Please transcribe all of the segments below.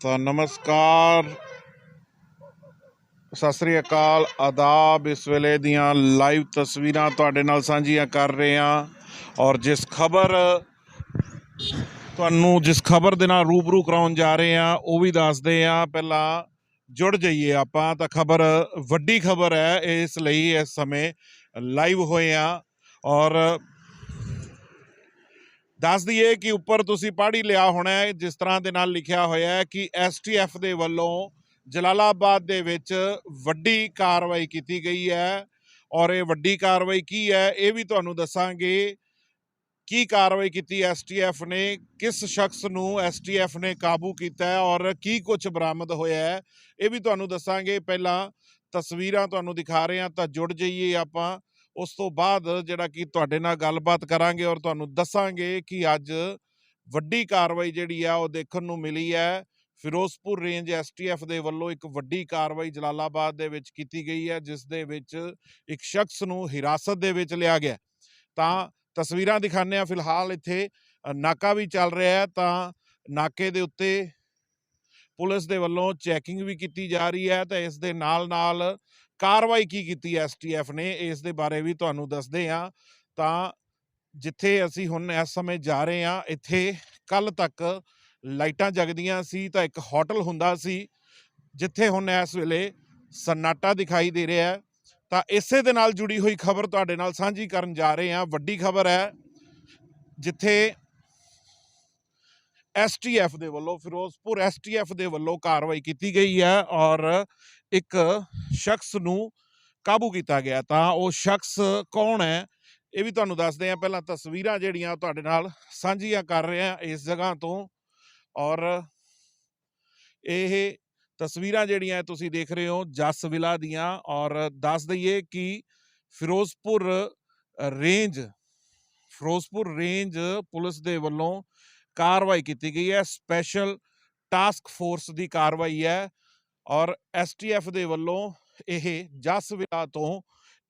ਤਾਂ ਨਮਸਕਾਰ। ਸਤਿ ਸ੍ਰੀ ਅਕਾਲ। ਆਦਾਬ ਇਸ ਵੇਲੇ ਦੀਆਂ ਲਾਈਵ ਤਸਵੀਰਾਂ ਤੁਹਾਡੇ ਨਾਲ ਸਾਂਝੀਆਂ ਕਰ ਰਹੇ ਹਾਂ। ਔਰ ਜਿਸ ਖਬਰ ਤੁਹਾਨੂੰ, ਜਿਸ ਖਬਰ ਦੇ ਨਾਲ ਰੂਬਰੂ ਕਰਾਉਣ ਜਾ ਰਹੇ ਹਾਂ, ਉਹ ਵੀ ਦੱਸਦੇ ਹਾਂ। ਪਹਿਲਾਂ ਜੁੜ ਜਾਈਏ ਆਪਾਂ, ਤਾਂ ਖਬਰ ਵੱਡੀ ਖਬਰ ਹੈ, ਇਸ ਲਈ ਇਸ ਸਮੇਂ ਲਾਈਵ ਹੋਏ ਹਾਂ। ਔਰ ਦੱਸ ਦਈਏ ਕਿ ਉੱਪਰ ਤੁਸੀਂ ਪੜ੍ਹ ਹੀ ਲਿਆ ਹੋਣਾ ਹੈ, ਜਿਸ ਤਰ੍ਹਾਂ ਦੇ ਨਾਲ ਲਿਖਿਆ ਹੋਇਆ ਹੈ ਕਿ ਐਸਟੀਐਫ ਦੇ ਵੱਲੋਂ ਜਲਾਲਾਬਾਦ ਦੇ ਵਿੱਚ ਵੱਡੀ ਕਾਰਵਾਈ ਕੀਤੀ ਗਈ ਹੈ। ਔਰ ਇਹ ਵੱਡੀ ਕਾਰਵਾਈ ਕੀ ਹੈ, ਇਹ ਵੀ ਤੁਹਾਨੂੰ ਦੱਸਾਂਗੇ। ਕੀ ਕਾਰਵਾਈ ਕੀਤੀ ਐਸਟੀਐਫ ਨੇ, ਕਿਸ ਸ਼ਖਸ ਨੂੰ ਐਸਟੀਐਫ ਨੇ ਕਾਬੂ ਕੀਤਾ ਹੈ ਔਰ ਕੀ ਕੁਝ ਬਰਾਮਦ ਹੋਇਆ ਹੈ, ਇਹ ਵੀ ਤੁਹਾਨੂੰ ਦੱਸਾਂਗੇ। ਪਹਿਲਾਂ ਤਸਵੀਰਾਂ ਤੁਹਾਨੂੰ ਦਿਖਾ ਰਹੇ ਹਾਂ, ਤਾਂ ਜੁੜ ਜਾਈਏ ਆਪਾਂ। ਉਸ ਤੋਂ ਬਾਅਦ ਜਿਹੜਾ ਕਿ ਤੁਹਾਡੇ ਨਾਲ ਗੱਲਬਾਤ ਕਰਾਂਗੇ ਔਰ ਤੁਹਾਨੂੰ ਦੱਸਾਂਗੇ ਕਿ ਅੱਜ ਵੱਡੀ ਕਾਰਵਾਈ ਜਿਹੜੀ ਆ ਉਹ ਦੇਖਣ ਨੂੰ ਮਿਲੀ ਹੈ। ਫਿਰੋਜ਼ਪੁਰ ਰੇਂਜ ਐਸਟੀਐਫ ਦੇ ਵੱਲੋਂ ਇੱਕ ਵੱਡੀ ਕਾਰਵਾਈ ਜਲਾਲਾਬਾਦ ਦੇ ਵਿੱਚ ਕੀਤੀ ਗਈ ਹੈ, ਜਿਸ ਦੇ ਵਿੱਚ ਇੱਕ ਸ਼ਖਸ ਨੂੰ ਹਿਰਾਸਤ ਦੇ ਵਿੱਚ ਲਿਆ ਗਿਆ। ਤਾਂ ਤਸਵੀਰਾਂ ਦਿਖਾਉਂਦੇ ਆ ਫਿਲਹਾਲ ਇੱਥੇ। ਨਾਕਾ ਵੀ ਚੱਲ ਰਿਹਾ ਹੈ ਤਾਂ ਨਾਕੇ ਦੇ ਉੱਤੇ ਪੁਲਿਸ ਦੇ ਵੱਲੋਂ ਚੈਕਿੰਗ ਵੀ ਕੀਤੀ ਜਾ ਰਹੀ ਹੈ ਤਾਂ ਇਸ ਦੇ ਨਾਲ ਨਾਲ ਕਾਰਵਾਈ ਕੀ ਕੀਤੀ ਐਸਟੀਐਫ ਨੇ? ਇਸ ਦੇ ਬਾਰੇ ਵੀ ਤੁਹਾਨੂੰ ਦੱਸਦੇ ਹਾਂ। ਤਾਂ ਜਿੱਥੇ ਅਸੀਂ ਹੁਣ ਇਸ ਸਮੇਂ ਜਾ ਰਹੇ ਹਾਂ, ਇੱਥੇ ਕੱਲ ਤੱਕ ਲਾਈਟਾਂ ਜਗਦੀਆਂ ਸੀ ਤਾਂ ਇੱਕ ਹੋਟਲ ਹੁੰਦਾ ਸੀ, ਜਿੱਥੇ ਹੁਣ ਇਸ ਵੇਲੇ ਸਨਾਟਾ ਦਿਖਾਈ ਦੇ ਰਿਹਾ ਹੈ। ਤਾਂ ਇਸੇ ਦੇ ਨਾਲ ਜੁੜੀ ਹੋਈ ਖਬਰ ਤੁਹਾਡੇ ਨਾਲ ਸਾਂਝੀ ਕਰਨ ਜਾ ਰਹੇ ਹਾਂ। ਵੱਡੀ ਖਬਰ ਹੈ, ਜਿੱਥੇ ਐਸਟੀਐਫ ਦੇ ਵੱਲੋਂ, ਫਿਰੋਜ਼ਪੁਰ ਐਸਟੀਐਫ ਦੇ ਵੱਲੋਂ ਕਾਰਵਾਈ ਕੀਤੀ ਗਈ ਹੈ ਔਰ ਇੱਕ ਸ਼ਖਸ ਨੂੰ ਕਾਬੂ ਕੀਤਾ ਗਿਆ। ਤਾਂ ਉਹ ਸ਼ਖਸ ਕੌਣ ਹੈ, ਇਹ ਵੀ ਤੁਹਾਨੂੰ ਦੱਸਦੇ ਆ ਪਹਿਲਾਂ ਤਸਵੀਰਾਂ ਜਿਹੜੀਆਂ ਤੁਹਾਡੇ ਨਾਲ ਸਾਂਝੀਆਂ ਕਰ ਰਹੇ ਆ ਇਸ ਜਗ੍ਹਾ ਤੋਂ। ਔਰ ਇਹ ਤਸਵੀਰਾਂ ਜਿਹੜੀਆਂ ਤੁਸੀਂ ਦੇਖ ਰਹੇ ਹੋ, ਜਸ ਵਿਲਾ ਦੀਆਂ। ਔਰ ਦੱਸ ਦਈਏ ਕਿ Ferozepur range Ferozepur range police ਦੇ ਵੱਲੋਂ ਕਾਰਵਾਈ ਕੀਤੀ ਗਈ ਹੈ। ਸਪੈਸ਼ਲ ਟਾਸਕ ਫੋਰਸ ਦੀ ਕਾਰਵਾਈ ਹੈ। ਔਰ ਐਸਟੀਐਫ ਦੇ ਵੱਲੋਂ ਇਹ ਜਸ ਵਿਲਾ ਤੋਂ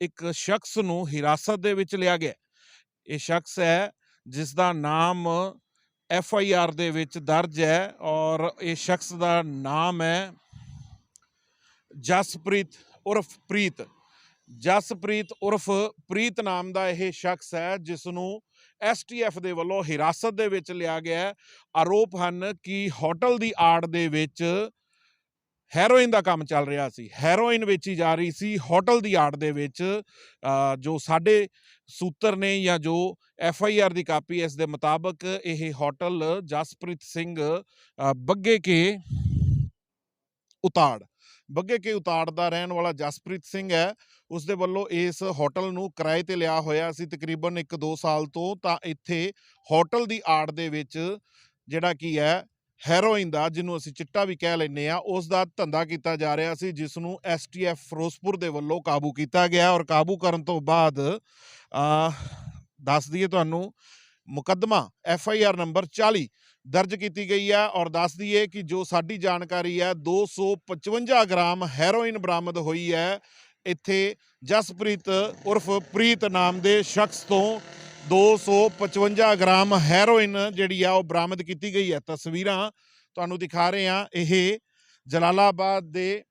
ਇੱਕ ਸ਼ਖਸ ਨੂੰ ਹਿਰਾਸਤ ਦੇ ਵਿੱਚ ਲਿਆ ਗਿਆ। ਇਹ ਸ਼ਖਸ ਹੈ ਜਿਸ ਦਾ ਨਾਮ ਐਫ ਆਈ ਆਰ ਦੇ ਵਿੱਚ ਦਰਜ ਹੈ ਔਰ ਇਹ ਸ਼ਖਸ ਦਾ ਨਾਮ ਹੈ ਜਸਪ੍ਰੀਤ ਉਰਫ ਪ੍ਰੀਤ। ਜਸਪ੍ਰੀਤ ਉਰਫ ਪ੍ਰੀਤ ਨਾਮ ਦਾ ਇਹ ਸ਼ਖਸ ਹੈ ਜਿਸ ਨੂੰ ਐਸਟੀਐਫ ਦੇ ਵੱਲੋਂ ਹਿਰਾਸਤ ਦੇ ਵਿੱਚ ਲਿਆ ਗਿਆ। ਆਰੋਪ ਹਨ ਕਿ ਹੋਟਲ ਦੀ ਆੜ ਦੇ ਵਿੱਚ ਹੈਰੋਇਨ ਦਾ ਕੰਮ ਚੱਲ ਰਿਹਾ ਸੀ। ਹੈਰੋਇਨ ਵੇਚੀ ਜਾ ਰਹੀ ਸੀ ਹੋਟਲ ਦੀ ਆੜ ਦੇ ਵਿੱਚ ਜੋ ਸਾਡੇ ਸੂਤਰ ਨੇ ਜਾਂ ਜੋ ਐਫ ਆਈ ਆਰ ਦੀ ਕਾਪੀ ਇਸ ਦੇ ਮੁਤਾਬਕ ਇਹ ਹੋਟਲ ਜਸਪ੍ਰੀਤ ਸਿੰਘ ਬੱਗੇ ਕੇ ਉਤਾੜ, ਬੱਗੇ ਕੇ ਉਤਾੜ ਦਾ ਰਹਿਣ ਵਾਲਾ ਜਸਪ੍ਰੀਤ ਸਿੰਘ ਹੈ ਉਸ ਦੇ ਵੱਲੋਂ ਇਸ ਹੋਟਲ ਨੂੰ ਕਿਰਾਏ ਤੇ ਲਿਆ ਹੋਇਆ ਸੀ ਤਕਰੀਬਨ 1-2 ਸਾਲ ਤੋਂ, ਤਾਂ ਇੱਥੇ ਹੋਟਲ ਦੀ ਆੜ ਦੇ ਵਿੱਚ ਜਿਹੜਾ ਕੀ ਹੈ ਹੈਰੋਇਨ ਦਾ ਜਿਹਨੂੰ ਅਸੀਂ ਚਿੱਟਾ ਵੀ ਕਹਿ ਲੈਂਦੇ ਆ ਉਸ ਦਾ ਧੰਦਾ ਕੀਤਾ ਜਾ ਰਿਹਾ ਸੀ ਜਿਸ ਨੂੰ ਐਸਟੀਐਫ ਫਿਰੋਜ਼ਪੁਰ ਦੇ ਵੱਲੋਂ ਕਾਬੂ ਕੀਤਾ ਗਿਆ ਔਰ ਕਾਬੂ ਕਰਨ ਤੋਂ ਬਾਅਦ ਅ, ਦੱਸ ਦਈਏ ਤੁਹਾਨੂੰ ਮੁਕੱਦਮਾ ਐਫ ਆਈ ਆਰ ਨੰਬਰ 40 ਦਰਜ ਕੀਤੀ ਗਈ ਹੈ ਔਰ ਦੱਸ ਦਈਏ ਕਿ ਜੋ ਸਾਡੀ ਜਾਣਕਾਰੀ ਹੈ 255 ਗ੍ਰਾਮ ਹੈਰੋਇਨ ਬਰਾਮਦ ਹੋਈ ਹੈ ਇੱਥੇ ਜਸਪ੍ਰੀਤ ਉਰਫ ਪ੍ਰੀਤ ਨਾਮ ਦੇ ਸ਼ਖਸ ਤੋਂ 255 ਗ੍ਰਾਮ ਹੈਰੋਇਨ ਜਿਹੜੀ ਆ, ਉਹ ਬਰਾਮਦ ਕੀਤੀ ਗਈ ਹੈ। ਤਸਵੀਰਾਂ ਤੁਹਾਨੂੰ ਦਿਖਾ ਰਹੇ ਹਾਂ। ਇਹ ਜਲਾਲਾਬਾਦ ਦੇ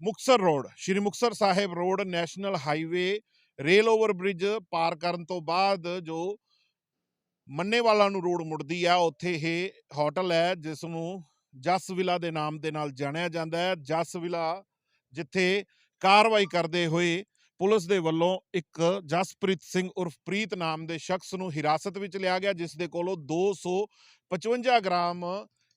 Muktsar road, Shri Muktsar Sahib road, national highway, rail over bridge ਪਾਰ ਕਰਨ ਤੋਂ ਬਾਅਦ ਜੋ ਮੰਨੇਵਾਲਾ ਨੂੰ ਰੋਡ ਮੁੜਦੀ ਆ, ਉੱਥੇ ਇਹ ਹੋਟਲ ਹੈ, ਜਿਸ ਨੂੰ ਜਸ ਵਿਲਾ ਦੇ ਨਾਮ ਦੇ ਨਾਲ ਜਾਣਿਆ ਜਾਂਦਾ ਹੈ। ਜਸ ਵਿਲਾ ਜਿੱਥੇ ਕਾਰਵਾਈ ਕਰਦੇ ਹੋਏ ਪੁਲਿਸ ਦੇ ਵੱਲੋਂ ਇੱਕ ਜਸਪ੍ਰੀਤ ਸਿੰਘ ਉਰਫ ਪ੍ਰੀਤ ਨਾਮ ਦੇ ਸ਼ਖਸ ਨੂੰ ਹਿਰਾਸਤ ਵਿੱਚ ਲਿਆ ਗਿਆ, ਜਿਸ ਦੇ ਕੋਲੋਂ 255 ਗ੍ਰਾਮ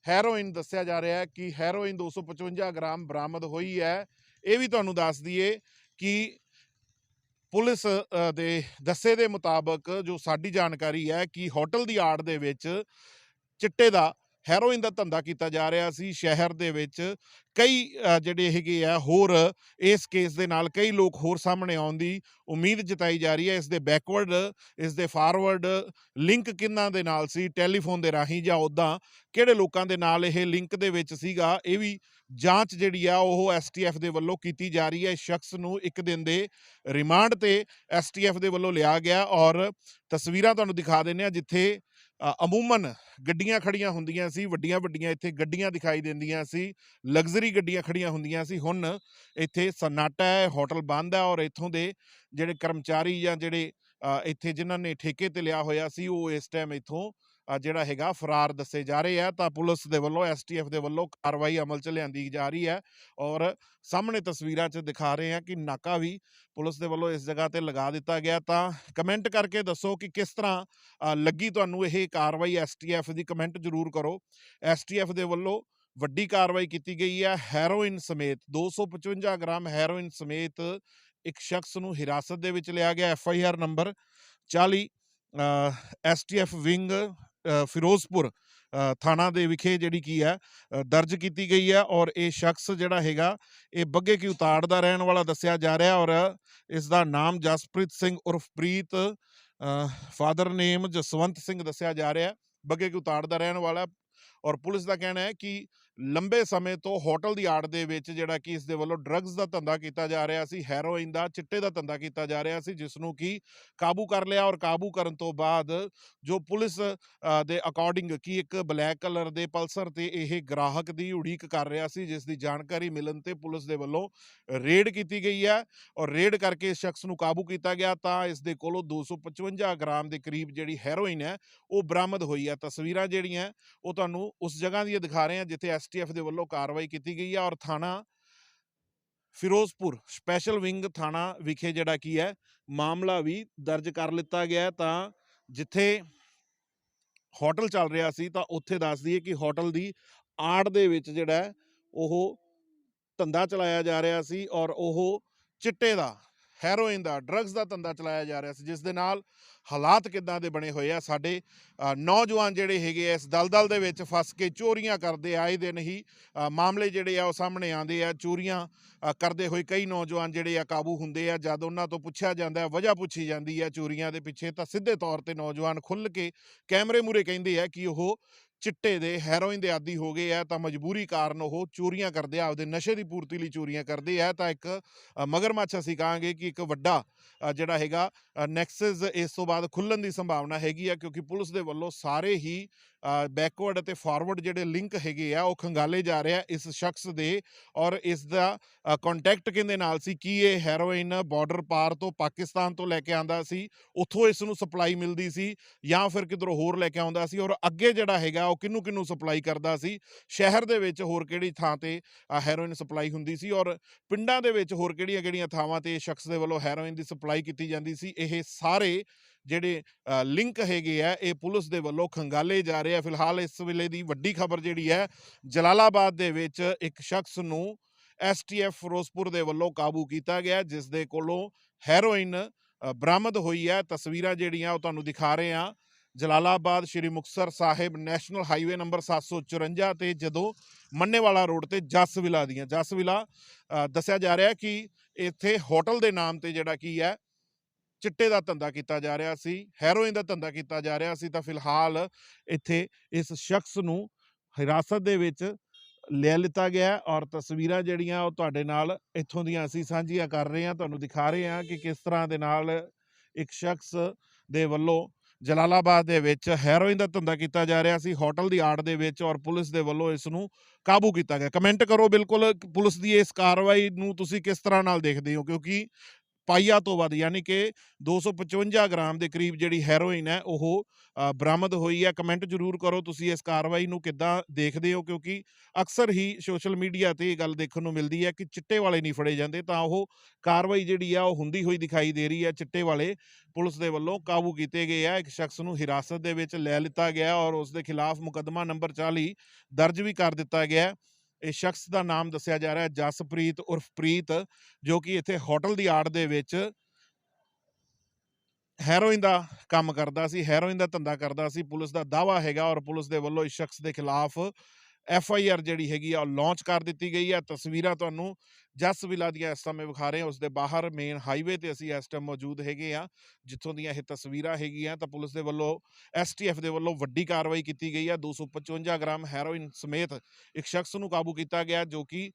ਹੈਰੋਇਨ ਦੱਸਿਆ ਜਾ ਰਿਹਾ ਹੈ ਕਿ ਹੈਰੋਇਨ 255 ਗ੍ਰਾਮ ਬਰਾਮਦ ਹੋਈ ਹੈ। ਇਹ ਵੀ ਤੁਹਾਨੂੰ ਦੱਸ ਦਈਏ ਕਿ ਪੁਲਿਸ ਦੇ ਦੱਸੇ ਦੇ ਮੁਤਾਬਕ ਜੋ ਸਾਡੀ ਜਾਣਕਾਰੀ ਹੈ ਕਿ ਹੋਟਲ ਦੀ ਆੜ ਦੇ ਵਿੱਚ ਚਿੱਟੇ ਦਾ ਹੈਰੋਇਨ ਦਾ ਧੰਦਾ ਕੀਤਾ ਜਾ ਰਿਹਾ ਸੀ ਸ਼ਹਿਰ ਦੇ ਵਿੱਚ। ਕਈ ਜਿਹੜੇ ਹੈਗੇ ਆ ਹੋਰ ਇਸ ਕੇਸ ਦੇ ਨਾਲ ਕਈ ਲੋਕ ਹੋਰ ਸਾਹਮਣੇ ਆਉਣ ਦੀ ਉਮੀਦ ਜਤਾਈ ਜਾ ਰਹੀ ਹੈ। ਇਸ ਦੇ ਬੈਕਵਰਡ ਇਸ ਦੇ ਫਾਰਵਰਡ ਲਿੰਕ ਕਿੰਨਾਂ ਦੇ ਨਾਲ ਸੀ? ਟੈਲੀਫੋਨ ਦੇ ਰਾਹੀਂ ਜਾਂ ਉਦਾਂ ਕਿਹੜੇ ਲੋਕਾਂ ਦੇ ਨਾਲ ਇਹ ਲਿੰਕ ਦੇ ਵਿੱਚ ਸੀਗਾ? ਇਹ ਵੀ ਜਾਂਚ ਜਿਹੜੀ ਆ ਉਹ ਐਸਟੀਐਫ ਦੇ ਵੱਲੋਂ ਕੀਤੀ ਜਾ ਰਹੀ ਹੈ। ਇਸ ਸ਼ਖਸ ਨੂੰ ਇੱਕ ਦਿਨ ਦੇ ਰਿਮਾਂਡ ਤੇ ਐਸਟੀਐਫ ਦੇ ਵੱਲੋਂ ਲਿਆ ਗਿਆ ਔਰ ਤਸਵੀਰਾਂ ਤੁਹਾਨੂੰ ਦਿਖਾ ਦਿੰਨੇ ਆ ਜਿੱਥੇ ਅਮੂਮਨ ਗੱਡੀਆਂ ਖੜੀਆਂ ਹੁੰਦੀਆਂ ਸੀ, ਵੱਡੀਆਂ ਵੱਡੀਆਂ ਇੱਥੇ ਗੱਡੀਆਂ ਦਿਖਾਈ ਦਿੰਦੀਆਂ ਸੀ, ਲਗਜ਼ਰੀ ਗੱਡੀਆਂ ਖੜੀਆਂ ਹੁੰਦੀਆਂ ਸੀ। ਹੁਣ ਇੱਥੇ ਸਨਾਟਾ ਹੈ, ਹੋਟਲ ਬੰਦ ਹੈ ਔਰ ਇੱਥੋਂ ਦੇ ਜਿਹੜੇ ਕਰਮਚਾਰੀ ਜਾਂ ਜਿਹੜੇ ਇੱਥੇ ਜਿਨ੍ਹਾਂ ਨੇ ਠੇਕੇ ਤੇ ਲਿਆ ਹੋਇਆ ਸੀ, ਉਹ ਇਸ ਟਾਈਮ ਇੱਥੋਂ ਜਿਹੜਾ ਹੈਗਾ ਫਰਾਰ ਦੱਸੇ ਜਾ ਰਹੇ ਆ, ਤਾਂ ਪੁਲਿਸ ਦੇ ਵੱਲੋਂ ਐਸਟੀਐਫ ਦੇ ਵੱਲੋਂ ਕਾਰਵਾਈ ਅਮਲ 'ਚ ਲਿਆਂਦੀ ਜਾ ਰਹੀ ਹੈ ਔਰ ਸਾਹਮਣੇ ਤਸਵੀਰਾਂ 'ਚ ਦਿਖਾ ਰਹੇ ਆ ਕਿ ਨਾਕਾ ਵੀ ਪੁਲਿਸ ਦੇ ਵੱਲੋਂ ਇਸ ਜਗ੍ਹਾ ਤੇ ਲਗਾ ਦਿੱਤਾ ਗਿਆ। ਤਾਂ ਕਮੈਂਟ ਕਰਕੇ ਦੱਸੋ ਕਿ ਕਿਸ ਤਰ੍ਹਾਂ ਲੱਗੀ ਤੁਹਾਨੂੰ ਇਹ ਕਾਰਵਾਈ? ਐਸਟੀਐਫ ਦੀ ਕਮੈਂਟ ਜ਼ਰੂਰ ਕਰੋ। ਐਸਟੀਐਫ ਦੇ ਵੱਲੋਂ ਵੱਡੀ ਕਾਰਵਾਈ ਕੀਤੀ ਗਈ ਹੈ। ਹੈਰੋਇਨ ਸਮੇਤ 255 ਗ੍ਰਾਮ ਹੈਰੋਇਨ ਸਮੇਤ ਇੱਕ ਸ਼ਖਸ ਨੂੰ ਹਿਰਾਸਤ ਦੇ ਵਿੱਚ ਲਿਆ ਗਿਆ F I R number 40 STF wing Firozpur ਥਾਣਾ ਦੇ ਵਿਖੇ ਜਿਹੜੀ ਕੀ ਹੈ ਦਰਜ ਕੀਤੀ ਗਈ ਹੈ ਔਰ ਇਹ ਸ਼ਖਸ ਜਿਹੜਾ ਹੈਗਾ, ਇਹ ਬੱਗੇ ਕੀ ਉਤਾੜ ਦਾ ਰਹਿਣ ਵਾਲਾ ਦੱਸਿਆ ਜਾ ਰਿਹਾ ਔਰ ਇਸ ਦਾ ਨਾਮ ਜਸਪ੍ਰੀਤ ਸਿੰਘ ਉਰਫ ਪ੍ਰੀਤ ਫਾਦਰ ਨੇਮ ਜਸਵੰਤ ਸਿੰਘ ਦੱਸਿਆ ਜਾ ਰਿਹਾ, ਬੱਗੇ ਕੀ ਉਤਾੜ ਦਾ ਰਹਿਣ ਵਾਲਾ ਔਰ ਪੁਲਿਸ ਦਾ ਕਹਿਣਾ ਹੈ ਕਿ ਲੰਬੇ ਸਮੇਂ ਤੋਂ ਹੋਟਲ ਦੀ ਆੜ ਦੇ ਵਿੱਚ ਜਿਹੜਾ ਕਿ ਇਸ ਦੇ ਵੱਲੋਂ ਡਰੱਗਸ ਦਾ ਧੰਦਾ ਕੀਤਾ ਜਾ ਰਿਹਾ ਸੀ ਹੈਰੋਇਨ ਦਾ, ਚਿੱਟੇ ਦਾ ਧੰਦਾ ਕੀਤਾ ਜਾ ਰਿਹਾ ਸੀ ਜਿਸ ਨੂੰ ਕਿ ਕਾਬੂ ਕਰ ਲਿਆ ਔਰ ਕਾਬੂ ਕਰਨ ਤੋਂ ਬਾਅਦ ਜੋ ਪੁਲਿਸ ਦੇ ਅਕੋਰਡਿੰਗ ਕਿ ਇੱਕ ਬਲੈਕ ਕਲਰ ਦੇ ਪਲਸਰ ਤੇ ਇਹ ਗ੍ਰਾਹਕ ਦੀ ਉਡੀਕ ਕਰ ਰਿਹਾ ਸੀ, ਜਿਸ ਦੀ ਜਾਣਕਾਰੀ ਮਿਲਣ ਤੇ ਪੁਲਿਸ ਦੇ ਵੱਲੋਂ ਰੇਡ ਕੀਤੀ ਗਈ ਹੈ ਔਰ ਰੇਡ ਕਰਕੇ ਇਸ ਸ਼ਖਸ ਨੂੰ ਕਾਬੂ ਕੀਤਾ ਗਿਆ ਤਾਂ ਇਸ ਦੇ ਕੋਲੋਂ 255 ਗ੍ਰਾਮ ਦੇ ਕਰੀਬ ਜਿਹੜੀ ਹੈਰੋਇਨ ਹੈ, ਉਹ ਬਰਾਮਦ ਹੋਈ ਹੈ। ਤਸਵੀਰਾਂ ਜਿਹੜੀਆਂ, ਉਹ ਤੁਹਾਨੂੰ ਉਸ ਜਗ੍ਹਾ ਦੀਆਂ ਦਿਖਾ ਰਹੇ ਹਾਂ, ਜਿੱਥੇ ਐਸਟੀਐਫ ਦੇ ਵੱਲੋਂ ਕਾਰਵਾਈ ਕੀਤੀ ਗਈ ਹੈ ਔਰ ਥਾਣਾ ਫਿਰੋਜ਼ਪੁਰ ਸਪੈਸ਼ਲ ਵਿੰਗ ਥਾਣਾ ਵਿਖੇ ਜਿਹੜਾ ਕੀ ਹੈ, ਮਾਮਲਾ ਵੀ ਦਰਜ ਕਰ ਲਿੱਤਾ ਗਿਆ ਤਾਂ ਜਿੱਥੇ ਹੋਟਲ ਚੱਲ ਰਿਹਾ ਸੀ ਤਾਂ ਉੱਥੇ ਦੱਸ ਦਈਏ ਕਿ ਹੋਟਲ ਦੀ ਆੜ ਦੇ ਵਿੱਚ ਜਿਹੜਾ ਉਹ ਧੰਦਾ ਚਲਾਇਆ ਜਾ ਰਿਹਾ ਸੀ ਔਰ ਉਹ ਚਿੱਟੇ ਦਾ ਹੈਰੋਇਨ ਦਾ, ਡਰੱਗਸ ਦਾ ਧੰਦਾ ਚਲਾਇਆ ਜਾ ਰਿਹਾ ਸੀ, ਜਿਸ ਦੇ ਨਾਲ ਹਾਲਾਤ ਕਿੱਦਾਂ ਦੇ ਬਣੇ ਹੋਏ ਆ, ਸਾਡੇ ਨੌਜਵਾਨ ਜਿਹੜੇ ਹੈਗੇ ਆ, ਇਸ ਦਲਦਲ ਦੇ ਵਿੱਚ ਫਸ ਕੇ ਚੋਰੀਆਂ ਕਰਦੇ ਆਏ ਦਿਨ ਹੀ ਮਾਮਲੇ ਜਿਹੜੇ ਆ, ਉਹ ਸਾਹਮਣੇ ਆਉਂਦੇ ਆ, ਚੋਰੀਆਂ ਕਰਦੇ ਹੋਏ ਕਈ ਨੌਜਵਾਨ ਜਿਹੜੇ ਆ, ਕਾਬੂ ਹੁੰਦੇ ਆ, ਜਦ ਉਹਨਾਂ ਤੋਂ ਪੁੱਛਿਆ ਜਾਂਦਾ ਵਜ੍ਹਾ ਪੁੱਛੀ ਜਾਂਦੀ ਹੈ ਚੋਰੀਆਂ ਦੇ ਪਿੱਛੇ, ਤਾਂ ਸਿੱਧੇ ਤੌਰ ਤੇ ਨੌਜਵਾਨ ਖੁੱਲ ਕੇ ਕੈਮਰੇ ਮੂਰੇ ਕਹਿੰਦੇ ਆ ਕਿ ਉਹ ਚਿੱਟੇ ਦੇ, ਹੈਰੋਇਨ ਦੇ ਆਦੀ ਹੋ ਗਏ ਆ, ਤਾਂ ਮਜਬੂਰੀ ਕਾਰਨ ਉਹ ਚੋਰੀਆਂ ਕਰਦੇ ਆ, ਆਪਦੇ ਨਸ਼ੇ ਦੀ ਪੂਰਤੀ ਲਈ ਚੋਰੀਆਂ ਕਰਦੇ ਆ, ਤਾਂ ਇੱਕ ਮਗਰਮੱਛ ਅਸੀਂ ਕਹਾਂਗੇ ਕਿ ਇੱਕ ਵੱਡਾ ਜਿਹੜਾ ਹੈਗਾ ਨੈਕਸਸ ਇਸ ਤੋਂ ਬਾਅਦ ਖੁੱਲਣ ਦੀ ਸੰਭਾਵਨਾ ਹੈਗੀ ਆ, ਕਿਉਂਕਿ ਪੁਲਿਸ ਦੇ ਵੱਲੋਂ ਸਾਰੇ ਹੀ ਬੈਕਵਰਡ ਅਤੇ ਫਾਰਵਰਡ ਜਿਹੜੇ ਲਿੰਕ ਹੈਗੇ ਆ, ਉਹ ਖੰਗਾਲੇ ਜਾ ਰਹੇ ਆ ਇਸ ਸ਼ਖਸ ਦੇ ਔਰ ਇਸ ਦਾ ਕੰਟੈਕਟ ਕਿਹਦੇ ਨਾਲ ਸੀ? ਕੀ ਇਹ ਹੈਰੋਇਨ ਬਾਰਡਰ ਪਾਰ ਤੋਂ ਪਾਕਿਸਤਾਨ ਤੋਂ ਲੈ ਕੇ ਆਂਦਾ ਸੀ? ਉੱਥੋਂ ਇਸ ਨੂੰ ਸਪਲਾਈ ਮਿਲਦੀ ਸੀ ਜਾਂ ਫਿਰ ਕਿਧਰੋਂ ਹੋਰ ਲੈ ਕੇ ਆਉਂਦਾ ਸੀ? ਔਰ ਅੱਗੇ ਜਿਹੜਾ ਹੈਗਾ, ਉਹ ਕਿਹਨੂੰ ਕਿਹਨੂੰ ਸਪਲਾਈ ਕਰਦਾ ਸੀ? ਸ਼ਹਿਰ ਦੇ ਵਿੱਚ ਹੋਰ ਕਿਹੜੀ ਥਾਂ ਤੇ ਹੈਰੋਇਨ ਸਪਲਾਈ ਹੁੰਦੀ ਸੀ? ਔਰ ਪਿੰਡਾਂ ਦੇ ਵਿੱਚ ਹੋਰ ਕਿਹੜੀਆਂ ਕਿਹੜੀਆਂ ਥਾਵਾਂ ਤੇ ਸ਼ਖਸ ਦੇ ਵੱਲੋਂ ਹੈਰੋਇਨ ਦੀ ਸਪਲਾਈ ਕੀਤੀ ਜਾਂਦੀ ਸੀ? ਇਹ ਸਾਰੇ ਜਿਹੜੇ ਲਿੰਕ ਹੈਗੇ ਆ, ਇਹ ਪੁਲਿਸ ਦੇ ਵੱਲੋਂ ਖੰਗਾਲੇ ਜਾ ਰਹੇ ਆ। ਫਿਲਹਾਲ ਇਸ ਵੇਲੇ ਦੀ ਵੱਡੀ ਖਬਰ ਜਿਹੜੀ ਹੈ, ਜਲਾਲਾਬਾਦ ਦੇ ਵਿੱਚ ਇੱਕ ਸ਼ਖਸ ਨੂੰ ਐਸਟੀਐਫ ਫਿਰੋਜ਼ਪੁਰ ਦੇ ਵੱਲੋਂ ਕਾਬੂ ਕੀਤਾ ਗਿਆ, ਜਿਸ ਦੇ ਕੋਲੋਂ ਹੈਰੋਇਨ ਬਰਾਮਦ ਹੋਈ ਹੈ। ਤਸਵੀਰਾਂ ਜਿਹੜੀਆਂ ਉਹ ਤੁਹਾਨੂੰ ਦਿਖਾ ਰਹੇ ਆ Jalalabad Shri Muktsar Sahib national highway number 754 ਤੇ ਜਦੋਂ ਮੰਨੇਵਾਲਾ ਰੋਡ ਤੇ ਜਸਵਿਲਾ ਦੀਆਂ, ਜਸਵਿਲਾ ਦੱਸਿਆ ਜਾ ਰਿਹਾ ਕਿ ਇੱਥੇ ਹੋਟਲ ਦੇ ਨਾਮ ਤੇ ਜਿਹੜਾ ਕੀ ਹੈ ਚਿੱਟੇ ਦਾ ਧੰਦਾ ਕੀਤਾ ਜਾ ਰਿਹਾ ਸੀ, ਹੈਰੋਇਨ ਦਾ ਧੰਦਾ ਕੀਤਾ ਜਾ ਰਿਹਾ ਸੀ, ਤਾਂ ਫਿਲਹਾਲ ਇੱਥੇ ਇਸ ਸ਼ਖਸ ਨੂੰ ਹਿਰਾਸਤ ਦੇ ਵਿੱਚ ਲੈ ਲਿੱਤਾ ਗਿਆ ਔਰ ਤਸਵੀਰਾਂ ਜਿਹੜੀਆਂ ਉਹ ਤੁਹਾਡੇ ਨਾਲ ਇੱਥੋਂ ਦੀਆਂ ਅਸੀਂ ਸਾਂਝੀਆਂ ਕਰ ਰਹੇ ਹਾਂ, ਤੁਹਾਨੂੰ ਦਿਖਾ ਰਹੇ ਹਾਂ ਕਿ ਕਿਸ ਤਰ੍ਹਾਂ ਦੇ ਨਾਲ ਇੱਕ ਸ਼ਖਸ ਦੇ ਵੱਲੋਂ ਜਲਾਲਾਬਾਦ ਦੇ ਵਿੱਚ ਹੈਰੋਇਨ ਦਾ ਧੰਦਾ ਕੀਤਾ ਜਾ ਰਿਹਾ ਸੀ, ਹੋਟਲ ਦੀ ਆੜ ਦੇ ਵਿੱਚ ਔਰ ਪੁਲਿਸ ਦੇ ਵੱਲੋਂ ਇਸ ਨੂੰ ਕਾਬੂ ਕੀਤਾ ਗਿਆ। ਕਮੈਂਟ ਕਰੋ ਬਿਲਕੁਲ ਪੁਲਿਸ ਦੀ ਇਸ ਕਾਰਵਾਈ ਨੂੰ ਤੁਸੀਂ ਕਿਸ ਤਰ੍ਹਾਂ ਨਾਲ ਦੇਖਦੇ ਹੋ? ਕਿਉਂਕਿ ਪਾਈਆ ਤੋਂ ਵੱਧ, ਯਾਨੀ ਕਿ 255 ਗ੍ਰਾਮ ਦੇ ਕਰੀਬ ਜਿਹੜੀ ਹੈਰੋਇਨ ਹੈ, ਉਹ ਬਰਾਮਦ ਹੋਈ ਹੈ। ਕਮੈਂਟ ਜ਼ਰੂਰ ਕਰੋ ਤੁਸੀਂ ਇਸ ਕਾਰਵਾਈ ਨੂੰ ਕਿੱਦਾਂ ਦੇਖਦੇ ਹੋ, ਕਿਉਂਕਿ ਅਕਸਰ ਹੀ ਸੋਸ਼ਲ ਮੀਡੀਆ ਤੇ ਇਹ ਗੱਲ ਦੇਖਣ ਨੂੰ ਮਿਲਦੀ ਹੈ ਕਿ ਚਿੱਟੇ ਵਾਲੇ ਨਹੀਂ ਫੜੇ ਜਾਂਦੇ, ਤਾਂ ਉਹ ਕਾਰਵਾਈ ਜਿਹੜੀ ਆ, ਉਹ ਹੁੰਦੀ ਹੋਈ ਦਿਖਾਈ ਦੇ ਰਹੀ ਹੈ। ਚਿੱਟੇ ਵਾਲੇ ਪੁਲਿਸ ਦੇ ਵੱਲੋਂ ਕਾਬੂ ਕੀਤੇ ਗਏ ਆ। ਇੱਕ ਸ਼ਖਸ ਨੂੰ ਹਿਰਾਸਤ ਦੇ ਵਿੱਚ ਲੈ ਲਿੱਤਾ ਗਿਆ ਔਰ ਉਸ ਦੇ ਖਿਲਾਫ ਮੁਕੱਦਮਾ ਨੰਬਰ 40 ਦਰਜ ਵੀ ਕਰ ਦਿੱਤਾ ਗਿਆ ਇਹ ਸ਼ਖਸ ਦਾ ਨਾਮ ਦੱਸਿਆ ਜਾ ਰਿਹਾ ਹੈ, ਜਸਪ੍ਰੀਤ ਉਰਫ ਪ੍ਰੀਤ, ਜੋ ਕਿ ਇੱਥੇ ਹੋਟਲ ਦੀ ਆੜ ਦੇ ਵਿੱਚ ਹੈਰੋਇਨ ਦਾ ਕੰਮ ਕਰਦਾ ਸੀ, ਹੈਰੋਇਨ ਦਾ ਧੰਦਾ ਕਰਦਾ ਸੀ, ਪੁਲਿਸ ਦਾ ਦਾਵਾ ਹੈਗਾ ਔਰ ਪੁਲਿਸ ਦੇ ਵੱਲੋਂ ਇਸ ਸ਼ਖਸ ਦੇ ਖਿਲਾਫ ਐਫ ਆਈ ਆਰ ਜਿਹੜੀ ਹੈਗੀ ਆ ਉਹ ਲਾਂਚ ਕਰ ਦਿੱਤੀ ਗਈ ਹੈ। ਤਸਵੀਰਾਂ ਤੁਹਾਨੂੰ ਜਸ ਵਿਲਾ ਦੀਆਂ ਇਸ ਸਮੇਂ ਵਿਖਾ ਰਹੇ ਹਾਂ, ਉਸ ਦੇ ਬਾਹਰ ਮੇਨ ਹਾਈਵੇ ਤੇ ਅਸੀਂ ਇਸ ਟਾਈਮ ਮੌਜੂਦ ਹੈਗੇ ਆ ਜਿੱਥੋਂ ਦੀਆਂ ਇਹ ਤਸਵੀਰਾਂ ਹੈਗੀਆਂ, ਤਾਂ ਪੁਲਿਸ ਦੇ ਵੱਲੋਂ ਐਸਟੀਐਫ ਦੇ ਵੱਲੋਂ ਵੱਡੀ ਕਾਰਵਾਈ ਕੀਤੀ ਗਈ ਹੈ 255 ਗ੍ਰਾਮ ਹੈਰੋਇਨ ਸਮੇਤ ਇੱਕ ਸ਼ਖਸ ਨੂੰ ਕਾਬੂ ਕੀਤਾ ਗਿਆ, ਜੋ ਕਿ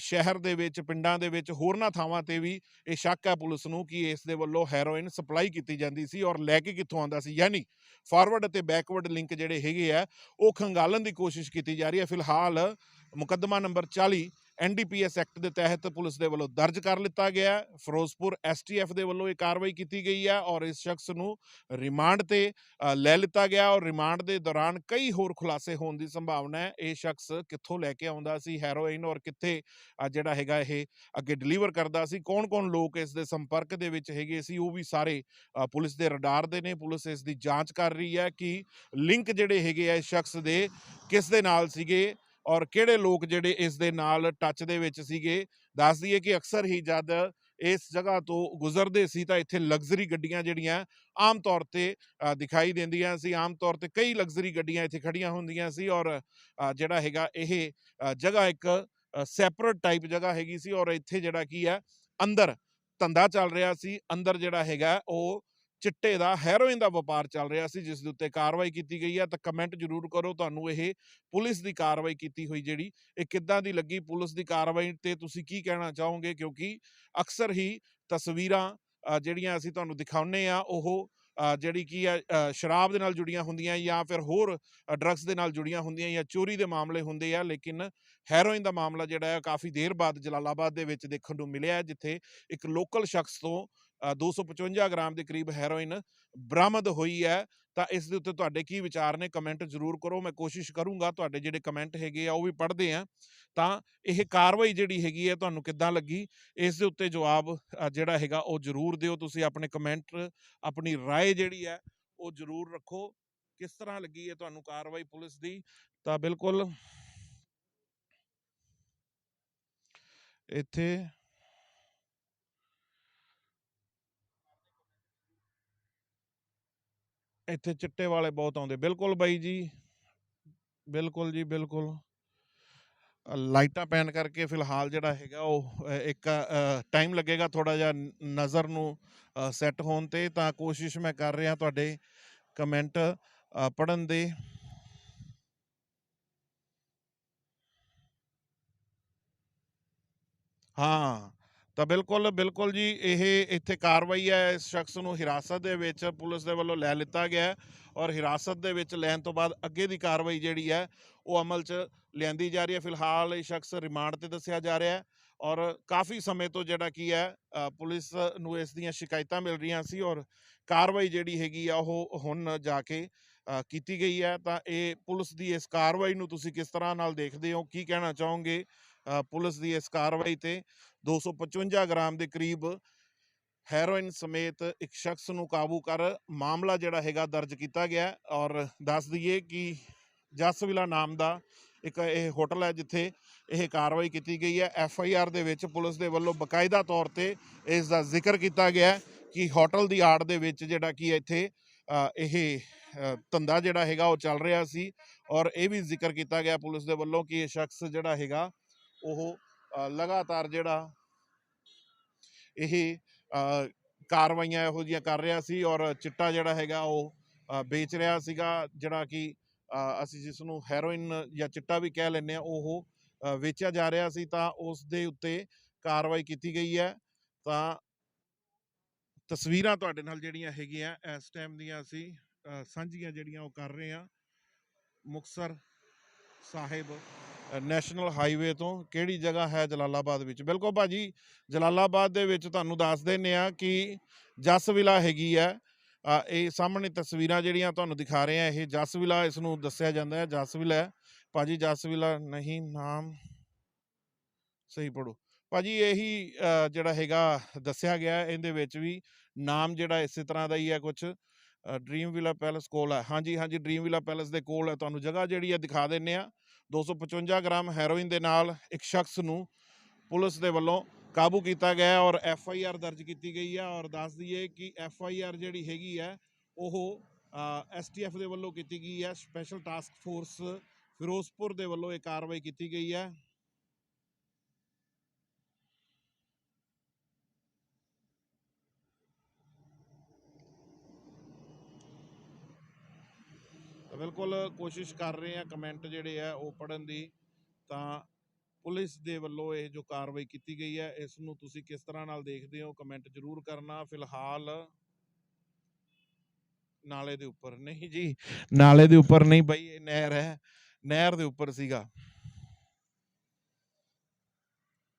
ਸ਼ਹਿਰ ਦੇ ਵਿੱਚ, ਪਿੰਡਾਂ ਦੇ ਵਿੱਚ ਹੋਰਨਾਂ ਥਾਵਾਂ ਤੇ ਵੀ ਇਹ ਸ਼ੱਕ ਹੈ ਪੁਲਿਸ ਨੂੰ ਕਿ ਇਸ ਦੇ ਵੱਲੋਂ ਹੈਰੋਇਨ ਸਪਲਾਈ ਕੀਤੀ ਜਾਂਦੀ ਸੀ ਔਰ ਲੈ ਕੇ ਕਿੱਥੋਂ ਆਉਂਦਾ ਸੀ। ਯਾਨੀ ਫਾਰਵਰਡ ਅਤੇ ਬੈਕਵਰਡ ਲਿੰਕ ਜਿਹੜੇ ਹੈਗੇ ਆ, ਉਹ ਖੰਗਾਲਣ ਦੀ ਕੋਸ਼ਿਸ਼ ਕੀਤੀ ਜਾ ਰਹੀ ਹੈ ਫਿਲਹਾਲ ਮੁਕੱਦਮਾ ਨੰਬਰ 40 ਐਨਡੀਪੀਐਸ ਐਕਟ ਦੇ ਤਹਿਤ ਪੁਲਿਸ ਦੇ ਵੱਲੋਂ ਦਰਜ ਕਰ ਲਿੱਤਾ ਗਿਆ ਹੈ। ਫਿਰੋਜ਼ਪੁਰ ਐਸਟੀਐਫ ਦੇ ਵੱਲੋਂ ਇਹ ਕਾਰਵਾਈ ਕੀਤੀ ਗਈ ਹੈ ਔਰ ਇਸ ਸ਼ਖਸ ਨੂੰ ਰਿਮਾਂਡ ਤੇ ਲੈ ਲਿੱਤਾ ਗਿਆ ਔਰ ਰਿਮਾਂਡ ਦੇ ਦੌਰਾਨ ਕਈ ਹੋਰ ਖੁਲਾਸੇ ਹੋਣ ਦੀ ਸੰਭਾਵਨਾ ਹੈ ਇਹ ਸ਼ਖਸ ਕਿੱਥੋਂ ਲੈ ਕੇ ਆਉਂਦਾ ਸੀ, ਹੈਰੋਇਨ ਔਰ ਕਿੱਥੇ ਜਿਹੜਾ ਹੈਗਾ ਇਹ ਅੱਗੇ ਡਿਲੀਵਰ ਕਰਦਾ ਸੀ, ਕੌਣ-ਕੌਣ ਲੋਕ ਇਸ ਦੇ ਸੰਪਰਕ ਦੇ ਵਿੱਚ ਹੈਗੇ ਸੀ, ਉਹ ਵੀ ਸਾਰੇ ਪੁਲਿਸ ਦੇ ਰਡਾਰ ਦੇ ਨੇ ਪੁਲਿਸ ਇਸ ਦੀ ਜਾਂਚ ਕਰ ਰਹੀ ਹੈ ਕਿ ਲਿੰਕ ਜਿਹੜੇ ਹੈਗੇ ਆ ਇਸ ਸ਼ਖਸ ਦੇ ਕਿਸ ਦੇ ਨਾਲ ਸੀਗੇ ਔਰ ਕਿਹੜੇ ਲੋਕ ਜਿਹੜੇ ਇਸ ਦੇ ਨਾਲ ਟੱਚ ਦੇ ਵਿੱਚ ਸੀਗੇ? ਦੱਸ ਦਈਏ ਕਿ ਅਕਸਰ ਹੀ ਜਦ ਇਸ ਜਗ੍ਹਾ ਤੋਂ ਗੁਜ਼ਰਦੇ ਸੀ ਤਾਂ ਇੱਥੇ ਲਗਜ਼ਰੀ ਗੱਡੀਆਂ ਜਿਹੜੀਆਂ ਆਮ ਤੌਰ ਤੇ ਦਿਖਾਈ ਦਿੰਦੀਆਂ ਸੀ। ਆਮ ਤੌਰ ਤੇ ਕਈ ਲਗਜ਼ਰੀ ਗੱਡੀਆਂ ਇੱਥੇ ਖੜੀਆਂ ਹੁੰਦੀਆਂ ਸੀ ਔਰ ਜਿਹੜਾ ਹੈਗਾ ਇਹ ਜਗ੍ਹਾ ਇੱਕ ਸੈਪਰੇਟ ਟਾਈਪ ਜਗ੍ਹਾ ਹੈਗੀ ਸੀ ਔਰ ਇੱਥੇ ਜਿਹੜਾ ਕੀ ਹੈ, ਅੰਦਰ ਧੰਦਾ ਚੱਲ ਰਿਹਾ ਸੀ। ਅੰਦਰ ਜਿਹੜਾ ਹੈਗਾ ਉਹ ਚਿੱਟੇ ਦਾ, ਹੈਰੋਇਨ ਦਾ ਵਪਾਰ ਚੱਲ ਰਿਹਾ ਸੀ, ਜਿਸ ਦੇ ਉੱਤੇ ਕਾਰਵਾਈ ਕੀਤੀ ਗਈ ਹੈ, ਤਾਂ ਕਮੈਂਟ ਜ਼ਰੂਰ ਕਰੋ, ਤੁਹਾਨੂੰ ਇਹ ਪੁਲਿਸ ਦੀ ਕਾਰਵਾਈ ਕੀਤੀ ਹੋਈ ਜਿਹੜੀ, ਇਹ ਕਿੱਦਾਂ ਦੀ ਲੱਗੀ, ਪੁਲਿਸ ਦੀ ਕਾਰਵਾਈ ਤੇ ਤੁਸੀਂ ਕੀ ਕਹਿਣਾ ਚਾਹੋਗੇ? ਕਿਉਂਕਿ ਅਕਸਰ ਹੀ ਤਸਵੀਰਾਂ ਜਿਹੜੀਆਂ ਅਸੀਂ ਤੁਹਾਨੂੰ ਦਿਖਾਉਂਦੇ ਆ ਉਹ ਜਿਹੜੀ ਕੀ ਆ ਸ਼ਰਾਬ ਦੇ ਨਾਲ ਜੁੜੀਆਂ ਹੁੰਦੀਆਂ ਜਾਂ ਫਿਰ ਹੋਰ ਡਰੱਗਸ ਦੇ ਨਾਲ ਜੁੜੀਆਂ ਹੁੰਦੀਆਂ ਜਾਂ ਚੋਰੀ ਦੇ ਮਾਮਲੇ ਹੁੰਦੇ ਆ, ਲੇਕਿਨ ਹੈਰੋਇਨ ਦਾ ਮਾਮਲਾ ਜਿਹੜਾ ਹੈ ਕਾਫੀ ਦੇਰ ਬਾਅਦ ਜਲਾਲਾਬਾਦ ਦੇ ਵਿੱਚ ਦੇਖਣ ਨੂੰ ਮਿਲਿਆ ਜਿੱਥੇ ਇੱਕ ਲੋਕਲ ਸ਼ਖਸ ਤੋਂ 255 ਗ੍ਰਾਮ ਦੇ ਕਰੀਬ ਹੈਰੋਇਨ ਬਰਾਮਦ ਹੋਈ ਹੈ ਤਾਂ ਇਸ ਦੇ ਉੱਤੇ ਤੁਹਾਡੇ ਕੀ ਵਿਚਾਰ ਨੇ ਕਮੈਂਟ ਜ਼ਰੂਰ ਕਰੋ ਮੈਂ ਕੋਸ਼ਿਸ਼ ਕਰੂੰਗਾ ਤੁਹਾਡੇ ਜਿਹੜੇ ਕਮੈਂਟ ਹੈਗੇ ਆ ਉਹ ਵੀ ਪੜ੍ਹਦੇ ਆ ਤਾਂ ਇਹ ਕਾਰਵਾਈ ਜਿਹੜੀ ਹੈਗੀ ਹੈ ਤੁਹਾਨੂੰ ਕਿੱਦਾਂ ਲੱਗੀ ਇਸ ਦੇ ਉੱਤੇ ਜਵਾਬ ਅ, ਜਿਹੜਾ ਹੈਗਾ ਉਹ ਜ਼ਰੂਰ ਦਿਓ ਤੁਸੀਂ ਆਪਣੇ ਕਮੈਂਟ ਆਪਣੀ رائے ਜਿਹੜੀ ਹੈ ਉਹ ਜ਼ਰੂਰ ਰੱਖੋ ਕਿਸ ਤਰ੍ਹਾਂ ਲੱਗੀ ਹੈ ਤੁਹਾਨੂੰ ਕਾਰਵਾਈ ਪੁਲਿਸ ਦੀ ਤਾਂ ਬਿਲਕੁਲ ਇੱਥੇ ਇੱਥੇ ਚਿੱਟੇ ਵਾਲੇ ਬਹੁਤ ਆਉਂਦੇ। ਬਿਲਕੁਲ ਬਾਈ ਜੀ। ਬਿਲਕੁਲ ਜੀ, ਬਿਲਕੁਲ। ਲਾਈਟਾਂ ਪੈਣ ਕਰਕੇ ਫਿਲਹਾਲ ਜਿਹੜਾ ਹੈਗਾ ਉਹ ਇੱਕ ਟਾਈਮ ਲੱਗੇਗਾ ਥੋੜਾ ਜਿਹਾ ਨਜ਼ਰ ਨੂੰ ਸੈੱਟ ਹੋਣ ਤੇ। ਤਾਂ ਕੋਸ਼ਿਸ਼ ਮੈਂ ਕਰ ਰਿਹਾ ਤੁਹਾਡੇ ਕਮੈਂਟ ਪੜਨ ਦੇ। ਹਾਂ। ਤਾਂ ਬਿਲਕੁਲ ਬਿਲਕੁਲ ਜੀ, ਇਹ ਇੱਥੇ ਕਾਰਵਾਈ ਹੈ, ਇਸ ਸ਼ਖਸ ਨੂੰ ਹਿਰਾਸਤ ਦੇ ਵਿੱਚ ਪੁਲਿਸ ਦੇ ਵੱਲੋਂ ਲੈ ਲਿੱਤਾ ਗਿਆ ਔਰ ਹਿਰਾਸਤ ਦੇ ਵਿੱਚ ਲੈਣ ਤੋਂ ਬਾਅਦ ਅੱਗੇ ਦੀ ਕਾਰਵਾਈ ਜਿਹੜੀ ਹੈ, ਉਹ ਅਮਲ 'ਚ ਲਿਆਂਦੀ ਜਾ ਰਹੀ ਹੈ। ਫਿਲਹਾਲ ਇਹ ਸ਼ਖਸ ਰਿਮਾਂਡ ਤੇ ਦੱਸਿਆ ਜਾ ਰਿਹਾ ਹੈ ਔਰ ਕਾਫੀ ਸਮੇਂ ਤੋਂ ਜਿਹੜਾ ਕੀ ਹੈ ਪੁਲਿਸ ਨੂੰ ਇਸ ਦੀਆਂ ਸ਼ਿਕਾਇਤਾਂ ਮਿਲ ਰਹੀਆਂ ਸੀ ਔਰ ਕਾਰਵਾਈ ਜਿਹੜੀ ਹੈਗੀ ਆ, ਉਹ ਹੁਣ ਜਾ ਕੇ ਕੀਤੀ ਗਈ ਹੈ। ਤਾਂ ਇਹ ਪੁਲਿਸ ਦੀ ਇਸ ਕਾਰਵਾਈ ਨੂੰ ਤੁਸੀਂ ਕਿਸ ਤਰ੍ਹਾਂ ਨਾਲ ਦੇਖਦੇ ਹੋ, ਕੀ ਕਹਿਣਾ ਚਾਹੋਗੇ ਪੁਲਿਸ ਦੀ ਇਸ ਕਾਰਵਾਈ ਤੇ? 255 ਗ੍ਰਾਮ ਦੇ ਕਰੀਬ ਹੈਰੋਇਨ ਸਮੇਤ ਇੱਕ ਸ਼ਖਸ ਨੂੰ ਕਾਬੂ ਕਰ ਮਾਮਲਾ ਜਿਹੜਾ ਹੈਗਾ ਦਰਜ ਕੀਤਾ ਗਿਆ ਔਰ ਦੱਸ ਦਈਏ ਕਿ ਜਸਵਿਲਾ ਨਾਮ ਦਾ ਇੱਕ ਇਹ ਹੋਟਲ ਹੈ ਜਿੱਥੇ ਇਹ ਕਾਰਵਾਈ ਕੀਤੀ ਗਈ ਹੈ। ਐਫ ਆਈ ਆਰ ਦੇ ਵਿੱਚ ਪੁਲਿਸ ਦੇ ਵੱਲੋਂ ਬਕਾਇਦਾ ਤੌਰ ਤੇ ਇਸ ਦਾ ਜ਼ਿਕਰ ਕੀਤਾ ਗਿਆ ਕਿ ਹੋਟਲ ਦੀ ਆੜ ਦੇ ਵਿੱਚ ਜਿਹੜਾ ਕੀ ਇੱਥੇ ਇਹ ਧੰਦਾ ਜਿਹੜਾ ਹੈਗਾ ਉਹ ਚੱਲ ਰਿਹਾ ਸੀ ਔਰ ਇਹ ਵੀ ਜ਼ਿਕਰ ਕੀਤਾ ਗਿਆ ਪੁਲਿਸ ਦੇ ਵੱਲੋਂ ਕਿ ਇਹ ਸ਼ਖਸ ਜਿਹੜਾ ਹੈਗਾ ਉਹ ਲਗਾਤਾਰ ਜਿਹੜਾ ਇਹ ਕਾਰਵਾਈਆਂ ਇਹੋ ਜਿਹੀਆਂ ਕਰ ਰਿਹਾ ਸੀ ਔਰ ਚਿੱਟਾ ਜਿਹੜਾ ਹੈਗਾ ਉਹ ਵੇਚ ਰਿਹਾ ਸੀਗਾ ਜਿਹੜਾ ਕਿ ਅਸੀਂ ਜਿਸ ਨੂੰ ਹੈਰੋਇਨ ਜਾਂ ਚਿੱਟਾ ਵੀ ਕਹਿ ਲੈਂਦੇ ਆ ਉਹ ਵੇਚਿਆ ਜਾ ਰਿਹਾ ਸੀ ਤਾਂ ਉਸ ਦੇ ਉੱਤੇ ਕਾਰਵਾਈ ਕੀਤੀ ਗਈ ਹੈ। ਤਾਂ ਤਸਵੀਰਾਂ ਤੁਹਾਡੇ ਨਾਲ ਜਿਹੜੀਆਂ ਹੈਗੀਆਂ, ਇਸ ਟਾਈਮ ਦੀਆਂ ਅਸੀਂ ਸਾਂਝੀਆਂ ਜਿਹੜੀਆਂ ਉਹ ਕਰ ਰਹੇ ਹਾਂ। ਮੁਕਸਰ ਸਾਹਿਬ ਨੈਸ਼ਨਲ ਹਾਈਵੇ ਤੋਂ ਕਿਹੜੀ ਜਗ੍ਹਾ ਹੈ ਜਲਾਲਾਬਾਦ ਵਿੱਚ? ਬਿਲਕੁਲ ਭਾਜੀ, ਜਲਾਲਾਬਾਦ ਦੇ ਵਿੱਚ ਤੁਹਾਨੂੰ ਦੱਸ ਦਿੰਨੇ ਆ ਕਿ ਜਸਵਿਲਾ ਹੈਗੀ ਹੈ। ਇਹ ਸਾਹਮਣੇ ਤਸਵੀਰਾਂ ਜਿਹੜੀਆਂ ਤੁਹਾਨੂੰ ਦਿਖਾ ਰਹੇ ਆ ਇਹ ਜਸਵਿਲਾ ਇਸ ਨੂੰ ਦੱਸਿਆ ਜਾਂਦਾ ਹੈ, ਜਸ ਵਿਲਾ ਹੈ। ਭਾਜੀ, ਜਸ ਨਹੀਂ, ਨਾਮ ਸਹੀ ਪੜੋ ਭਾਜੀ, ਇਹੀ ਜਿਹੜਾ ਹੈਗਾ ਦੱਸਿਆ ਗਿਆ ਇਹਦੇ ਵਿੱਚ ਵੀ ਨਾਮ ਜਿਹੜਾ ਇਸੇ ਤਰ੍ਹਾਂ ਦਾ ਹੀ ਹੈ ਕੁਝ ਡ੍ਰੀਮ ਵਿਲਾ ਪੈਲੇਸ ਕੋਲ ਹੈ। ਹਾਂਜੀ ਹਾਂਜੀ, ਡ੍ਰੀਮ ਵਿਲਾ ਪੈਲੇਸ ਦੇ ਕੋਲ ਹੈ। ਤੁਹਾਨੂੰ ਜਗ੍ਹਾ ਜਿਹੜੀ ਹੈ ਦਿਖਾ ਦਿੰਨੇ ਆ 255 ਗ੍ਰਾਮ ਹੈਰੋਇਨ ਦੇ ਨਾਲ ਇੱਕ ਸ਼ਖਸ ਨੂੰ ਪੁਲਿਸ ਦੇ ਵੱਲੋਂ ਕਾਬੂ ਕੀਤਾ ਗਿਆ ਔਰ ਐਫ ਆਈ ਆਰ ਦਰਜ ਕੀਤੀ ਗਈ ਹੈ ਔਰ ਦੱਸ ਦਈਏ ਕਿ ਐਫ ਆਈ ਆਰ ਜਿਹੜੀ ਹੈਗੀ ਹੈ, ਉਹ ਐਸ ਟੀ ਐਫ ਦੇ ਵੱਲੋਂ ਕੀਤੀ ਗਈ ਹੈ। ਸਪੈਸ਼ਲ ਟਾਸਕ ਫੋਰਸ ਫਿਰੋਜ਼ਪੁਰ ਦੇ ਵੱਲੋਂ ਇਹ ਕਾਰਵਾਈ ਕੀਤੀ ਗਈ ਹੈ। ਬਿਲਕੁਲ ਕੋਸ਼ਿਸ਼ ਕਰ ਰਹੇ ਆ ਕਮੈਂਟ ਜਿਹੜੇ ਆ ਉਹ ਪੜਨ ਦੀ। ਤਾਂ ਪੁਲਿਸ ਦੇ ਵੱਲੋਂ ਇਹ ਜੋ ਕਾਰਵਾਈ ਕੀਤੀ ਗਈ ਹੈ ਇਸ ਨੂੰ ਤੁਸੀਂ ਕਿਸ ਤਰ੍ਹਾਂ ਨਾਲ ਦੇਖਦੇ ਹੋ? ਕਮੈਂਟ ਜ਼ਰੂਰ ਕਰਨਾ। ਫਿਲਹਾਲ ਨਾਲੇ ਦੇ ਉੱਪਰ। ਨਹੀਂ ਜੀ, ਨਾਲੇ ਦੇ ਉੱਪਰ ਨਹੀਂ ਬਈ, ਇਹ ਨਹਿਰ ਹੈ। ਨਹਿਰ ਦੇ ਉੱਪਰ ਸੀਗਾ।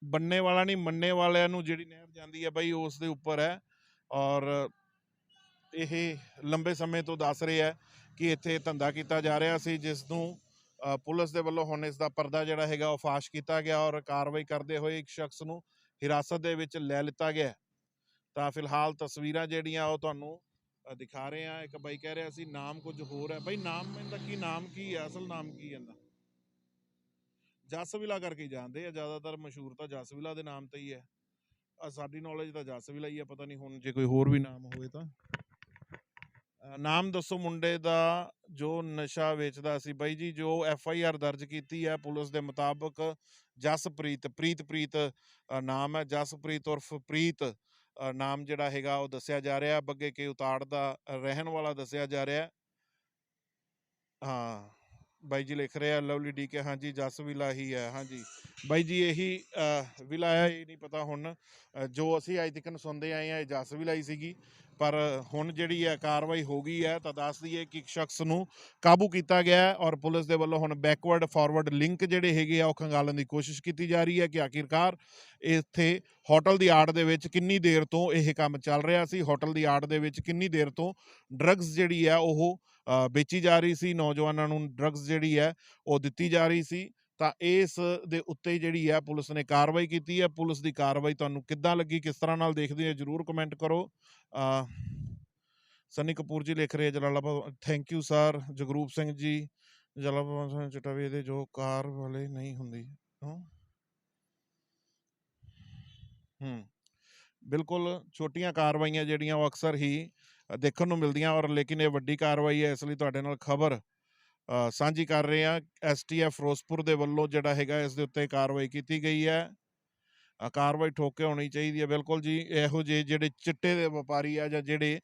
ਬੰਨੇ ਵਾਲਾ ਨਹੀਂ, ਮੰਨੇ ਵਾਲਿਆਂ ਨੂੰ ਜਿਹੜੀ ਨਹਿਰ ਜਾਂਦੀ ਹੈ ਬਈ, ਉਸ ਦੇ ਉੱਪਰ ਹੈ। ਔਰ ਇਹ ਲੰਬੇ ਸਮੇਂ ਤੋਂ ਦੱਸ ਰਹੇ ਹੈ ਕਿ ਇੱਥੇ ਧੰਦਾ ਕੀਤਾ ਜਾ ਰਿਹਾ ਸੀ, ਜਿਸ ਨੂੰ ਪੁਲਿਸ ਦੇ ਵੱਲੋਂ ਹੁਣ ਇਸ ਦਾ ਪਰਦਾ ਜਿਹੜਾ ਹੈਗਾ ਉਹ ਫਾਸ਼ ਕੀਤਾ ਗਿਆ ਔਰ ਕਾਰਵਾਈ ਕਰਦੇ ਹੋਏ ਇੱਕ ਸ਼ਖਸ ਨੂੰ ਹਿਰਾਸਤ ਦੇ ਵਿੱਚ ਲੈ ਲਿੱਤਾ ਗਿਆ ਤਾਂ ਫਿਲਹਾਲ ਤਸਵੀਰਾਂ ਜਿਹੜੀਆਂ ਉਹ ਤੁਹਾਨੂੰ ਦਿਖਾ ਰਹੇ ਆ ਇੱਕ ਬਾਈ ਕਹਿ ਰਿਹਾ ਸੀ, ਨਾਮ ਕੁਝ ਹੋਰ ਹੈ। ਬਾਈ, ਨਾਮ ਇਹਦਾ ਕੀ, ਨਾਮ ਕੀ ਹੈ? ਅਸਲ ਨਾਮ ਕੀ ਹੈ ਇਹਦਾ ਜਸਵਿਲਾ ਕਰਕੇ ਜਾਣਦੇ ਆ। ਜ਼ਿਆਦਾਤਰ ਮਸ਼ਹੂਰ ਤਾਂ ਜਸਵਿਲਾ ਦੇ ਨਾਮ ਤੇ ਹੀ ਹੈ। ਸਾਡੀ ਨੌਲੇਜ ਤਾਂ ਜਸਵਿਲਾ ਹੀ ਹੈ। ਪਤਾ ਨਹੀਂ ਹੁਣ ਜੇ ਕੋਈ ਹੋਰ ਵੀ ਨਾਮ ਹੋਵੇ ਤਾਂ। ਨਾਮ ਦੱਸੋ ਮੁੰਡੇ ਦਾ ਜੋ ਨਸ਼ਾ ਵੇਚਦਾ ਸੀ ਬਾਈ ਜੀ ਜੋ ਐਫ ਆਈ ਆਰ ਦਰਜ ਕੀਤੀ ਹੈ ਪੁਲਿਸ ਦੇ ਮੁਤਾਬਕ ਜਸਪ੍ਰੀਤ ਪ੍ਰੀਤ ਪ੍ਰੀਤ ਨਾਮ ਹੈ ਜਸਪ੍ਰੀਤ ਉਰਫ ਪ੍ਰੀਤ ਨਾਮ ਜਿਹੜਾ ਹੈਗਾ ਉਹ ਦੱਸਿਆ ਜਾ ਰਿਹਾ ਬੱਗੇ ਕੇ ਉਤਾੜ ਦਾ ਰਹਿਣ ਵਾਲਾ ਦੱਸਿਆ ਜਾ ਰਿਹਾ। ਹਾਂ ਬਾਈ ਜੀ ਲਿਖ ਰਿਹਾ ਲਵਲੀ ਡੀ ਕੇ ਹਾਂਜੀ ਜਸ ਵਿਲਾ ਹੀ ਹੈ ਹਾਂਜੀ। ਬਾਈ ਜੀ ਇਹੀ ਅ, ਵਿਲਾ ਹੈ ਇਹ ਨਹੀਂ ਪਤਾ ਹੁਣ ਜੋ ਅਸੀਂ ਅੱਜ ਤੱਕ ਸੁਣਦੇ ਆਏ ਆ ਇਹ ਜਸ ਵਿਲਾ ਹੀ ਸੀਗੀ। ਪਰ ਹੁਣ ਜਿਹੜੀ ਹੈ ਕਾਰਵਾਈ ਹੋ ਗਈ ਹੈ ਤਾਂ ਦੱਸ ਦਈਏ ਕਿ ਇੱਕ ਸ਼ਖਸ ਨੂੰ ਕਾਬੂ ਕੀਤਾ ਗਿਆ ਔਰ ਪੁਲਿਸ ਦੇ ਵੱਲੋਂ ਹੁਣ ਬੈਕਵਰਡ ਫਾਰਵਰਡ ਲਿੰਕ ਜਿਹੜੇ ਹੈਗੇ ਆ, ਉਹ ਖੰਗਾਲਣ ਦੀ ਕੋਸ਼ਿਸ਼ ਕੀਤੀ ਜਾ ਰਹੀ ਹੈ ਕਿ ਆਖਿਰਕਾਰ ਇੱਥੇ ਹੋਟਲ ਦੀ ਆੜ ਦੇ ਵਿੱਚ ਕਿੰਨੀ ਦੇਰ ਤੋਂ ਇਹ ਕੰਮ ਚੱਲ ਰਿਹਾ ਸੀ? ਹੋਟਲ ਦੀ ਆੜ ਦੇ ਵਿੱਚ ਕਿੰਨੀ ਦੇਰ ਤੋਂ ਡਰੱਗਸ ਜਿਹੜੀ ਹੈ ਉਹ ਵੇਚੀ ਜਾ ਰਹੀ ਸੀ? ਨੌਜਵਾਨਾਂ ਨੂੰ ਡਰੱਗਸ ਜਿਹੜੀ ਹੈ ਉਹ ਦਿੱਤੀ ਜਾ ਰਹੀ ਸੀ? ਤਾਂ ਇਸ ਦੇ ਉੱਤੇ ਜਿਹੜੀ ਹੈ ਪੁਲਿਸ ਨੇ ਕਾਰਵਾਈ ਕੀਤੀ ਹੈ। ਪੁਲਿਸ ਦੀ ਕਾਰਵਾਈ ਤੁਹਾਨੂੰ ਕਿੱਦਾਂ ਲੱਗੀ ਕਿਸ ਤਰ੍ਹਾਂ ਨਾਲ ਦੇਖਦੇ ਹੋ ਜਰੂਰ ਕਮੈਂਟ ਕਰੋ। ਅ, ਸਨੀ ਕਪੂਰ ਜੀ ਲਿਖ ਰਹੇ Jalalabad thank you sir Jagroop Singh ji. Jalalabad Singh ਚਟਾਵੇ ਦੇ ਜੋ ਕਾਰ ਵਾਲੇ ਨਹੀਂ ਹੁੰਦੀ। ਹੂੰ। ਬਿਲਕੁਲ ਛੋਟੀਆਂ ਕਾਰਵਾਈਆਂ ਜਿਹੜੀਆਂ ਉਹ ਅਕਸਰ ਹੀ ਦੇਖਣ ਨੂੰ ਮਿਲਦੀਆਂ ਔਰ ਲੇਕਿਨ ਇਹ ਵੱਡੀ ਕਾਰਵਾਈ ਹੈ ਇਸ ਲਈ ਤੁਹਾਡੇ ਨਾਲ ਖਬਰ ਸਾਂਝੀ ਕਰ ਰਹੇ ਹਾਂ ਐਸਟੀਐਫ ਫਿਰੋਜ਼ਪੁਰ ਦੇ ਵੱਲੋਂ ਜਿਹੜਾ ਹੈਗਾ ਇਸ ਦੇ ਉੱਤੇ ਕਾਰਵਾਈ ਕੀਤੀ ਗਈ ਹੈ। ਕਾਰਵਾਈ ਠੋਕ ਹੋਣੀ ਚਾਹੀਦੀ ਹੈ, ਬਿਲਕੁਲ ਜੀ। ਇਹੋ ਜਿਹੇ ਜਿਹੜੇ ਚਿੱਟੇ ਦੇ ਵਪਾਰੀ ਆ ਜਾਂ ਜਿਹੜੇ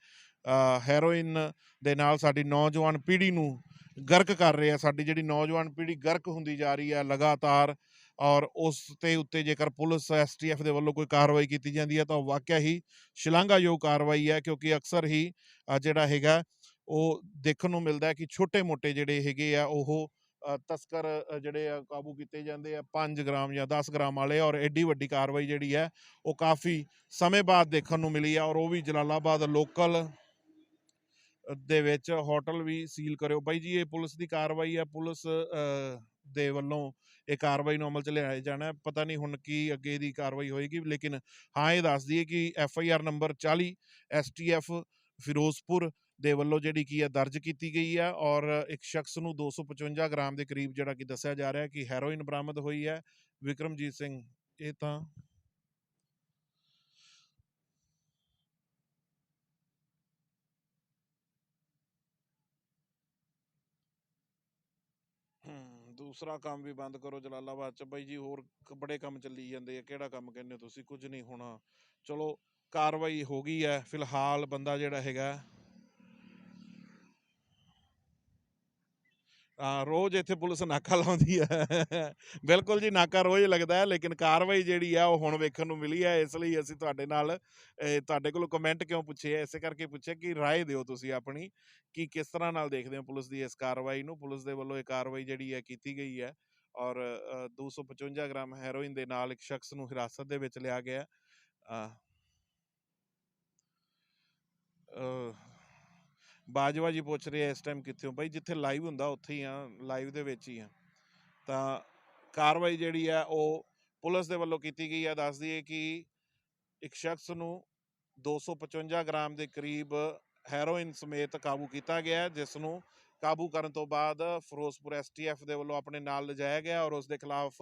ਹੈਰੋਇਨ ਦੇ ਨਾਲ ਸਾਡੀ ਨੌਜਵਾਨ ਪੀੜ੍ਹੀ ਨੂੰ ਗਰਕ ਕਰ ਰਹੇ ਆ, ਸਾਡੀ ਜਿਹੜੀ ਨੌਜਵਾਨ ਪੀੜ੍ਹੀ ਗਰਕ ਹੁੰਦੀ ਜਾ ਰਹੀ ਹੈ ਲਗਾਤਾਰ ਔਰ ਉਸ ਤੇ ਉੱਤੇ ਜੇਕਰ ਪੁਲਿਸ ਐਸਟੀਐਫ ਦੇ ਵੱਲੋਂ ਕੋਈ ਕਾਰਵਾਈ ਕੀਤੀ ਜਾਂਦੀ ਹੈ ਤਾਂ ਉਹ ਵਾਕਿਆ ਹੀ ਸ਼ਲਾਘਾਯੋਗ ਕਾਰਵਾਈ ਹੈ ਕਿਉਂਕਿ ਅਕਸਰ ਹੀ ਜਿਹੜਾ ਹੈਗਾ ਉਹ ਦੇਖਣ ਨੂੰ ਮਿਲਦਾ ਕਿ ਛੋਟੇ-ਮੋਟੇ ਜਿਹੜੇ ਹੈਗੇ ਆ, ਉਹ ਤਸਕਰ ਜਿਹੜੇ ਆ, ਕਾਬੂ ਕੀਤੇ ਜਾਂਦੇ ਆ 5 ਗ੍ਰਾਮ ਜਾਂ 10 ਗ੍ਰਾਮ ਵਾਲੇ ਔਰ ਐਡੀ ਵੱਡੀ ਕਾਰਵਾਈ ਜਿਹੜੀ ਹੈ, ਉਹ ਕਾਫੀ ਸਮੇਂ ਬਾਅਦ ਦੇਖਣ ਨੂੰ ਮਿਲੀ ਆ ਔਰ ਉਹ ਵੀ ਜਲਾਲਾਬਾਦ ਲੋਕਲ ਦੇ ਵਿੱਚ ਹੋਟਲ ਵੀ ਸੀਲ ਕਰਿਓ। ਬਾਈ ਜੀ, ਇਹ ਪੁਲਿਸ ਦੀ ਕਾਰਵਾਈ ਹੈ ਪੁਲਿਸ ਦੇ ਵੱਲੋਂ ਇਹ ਕਾਰਵਾਈ ਨੂੰ ਅਮਲ ਚ ਲਿਆਇਆ ਜਾਣਾ ਪਤਾ ਨਹੀਂ ਹੁਣ ਕੀ ਅੱਗੇ ਦੀ ਕਾਰਵਾਈ ਹੋਏਗੀ, ਲੇਕਿਨ ਹਾਂ ਇਹ ਦੱਸ ਦਈਏ ਕਿ F I R number 40 STF Firozpur ਦੇ ਵੱਲੋਂ ਜਿਹੜੀ ਕੀ ਹੈ, ਦਰਜ ਕੀਤੀ ਗਈ ਹੈ ਔਰ ਇੱਕ ਸ਼ਖਸ ਨੂੰ 255 ਗ੍ਰਾਮ ਦੇ ਕਰੀਬ ਜਿਹੜਾ ਕਿ ਦੱਸਿਆ ਜਾ ਰਿਹਾ ਹੈ ਕਿ ਹੈਰੋਇਨ ਬਰਾਮਦ ਹੋਈ ਹੈ। ਵਿਕਰਮਜੀਤ ਸਿੰਘ, ਇਹ ਤਾਂ ਦੂਸਰਾ ਕੰਮ ਵੀ ਬੰਦ ਕਰੋ ਜਲਾਲਾਬਾਦ ਚ। ਬਾਈ ਜੀ, ਹੋਰ ਬੜੇ ਕੰਮ ਚੱਲੀ ਜਾਂਦੇ ਆ, ਕਿਹੜਾ ਕੰਮ ਕਹਿੰਦੇ ਹੋ ਤੁਸੀਂ? ਕੁਝ ਨਹੀਂ ਹੋਣਾ। ਚਲੋ, ਕਾਰਵਾਈ ਹੋ ਗਈ ਹੈ, ਫਿਲਹਾਲ ਬੰਦਾ ਜਿਹੜਾ ਹੈਗਾ ਰੋਜ਼ ਇੱਥੇ ਪੁਲਿਸ ਨਾਕਾ ਲਾਉਂਦੀ ਹੈ। ਬਿਲਕੁਲ ਜੀ ਨਾਕਾ ਰੋਜ਼ ਲੱਗਦਾ ਹੈ ਲੇਕਿਨ ਕਾਰਵਾਈ ਜਿਹੜੀ ਆ ਉਹ ਹੁਣ ਵੇਖਣ ਨੂੰ ਮਿਲੀ ਹੈ। ਇਸ ਲਈ ਅਸੀਂ ਤੁਹਾਡੇ ਨਾਲ ਤੁਹਾਡੇ ਕੋਲੋਂ ਕਮੈਂਟ ਕਿਉਂ ਪੁੱਛੇ ਹੈ ਇਸੇ ਕਰਕੇ ਪੁੱਛਿਆ ਕਿ ਰਾਏ ਦਿਓ ਤੁਸੀਂ ਆਪਣੀ ਕਿ ਕਿਸ ਤਰ੍ਹਾਂ ਨਾਲ ਦੇਖਦੇ ਹੋ ਪੁਲਿਸ ਦੀ ਇਸ ਕਾਰਵਾਈ ਨੂੰ? ਪੁਲਿਸ ਦੇ ਵੱਲੋਂ ਇਹ ਕਾਰਵਾਈ ਜਿਹੜੀ ਹੈ ਕੀਤੀ ਗਈ ਹੈ। ਔਰ ਅ, 255 ਗ੍ਰਾਮ ਹੈਰੋਇਨ ਦੇ ਨਾਲ ਇੱਕ ਸ਼ਖਸ ਨੂੰ ਹਿਰਾਸਤ ਦੇ ਵਿੱਚ ਲਿਆ ਗਿਆ। ਬਾਜਵਾ ਜੀ ਪੁੱਛ ਰਹੇ ਇਸ ਟਾਈਮ ਕਿੱਥੇ ਹੋ? ਬਾਈ ਜਿੱਥੇ ਲਾਈਵ ਹੁੰਦਾ, ਉੱਥੇ ਹੀ ਆ ਲਾਈਵ ਦੇ ਵਿੱਚ ਹੀ ਆ। ਤਾਂ ਕਾਰਵਾਈ ਜਿਹੜੀ ਆ, ਉਹ ਪੁਲਿਸ ਦੇ ਵੱਲੋਂ ਕੀਤੀ ਗਈ ਆ। ਦੱਸ ਦਈਏ ਕਿ ਇੱਕ ਸ਼ਖਸ ਨੂੰ 255 ਗ੍ਰਾਮ ਦੇ ਕਰੀਬ ਹੈਰੋਇਨ ਸਮੇਤ ਕਾਬੂ ਕੀਤਾ ਗਿਆ ਜਿਸ ਨੂੰ ਕਾਬੂ ਕਰਨ ਤੋਂ ਬਾਅਦ ਫਿਰੋਜ਼ਪੁਰ ਐਸਟੀਐਫ ਦੇ ਵੱਲੋਂ ਆਪਣੇ ਨਾਲ ਲਿਜਾਇਆ ਗਿਆ ਔਰ ਉਸ ਦੇ ਖਿਲਾਫ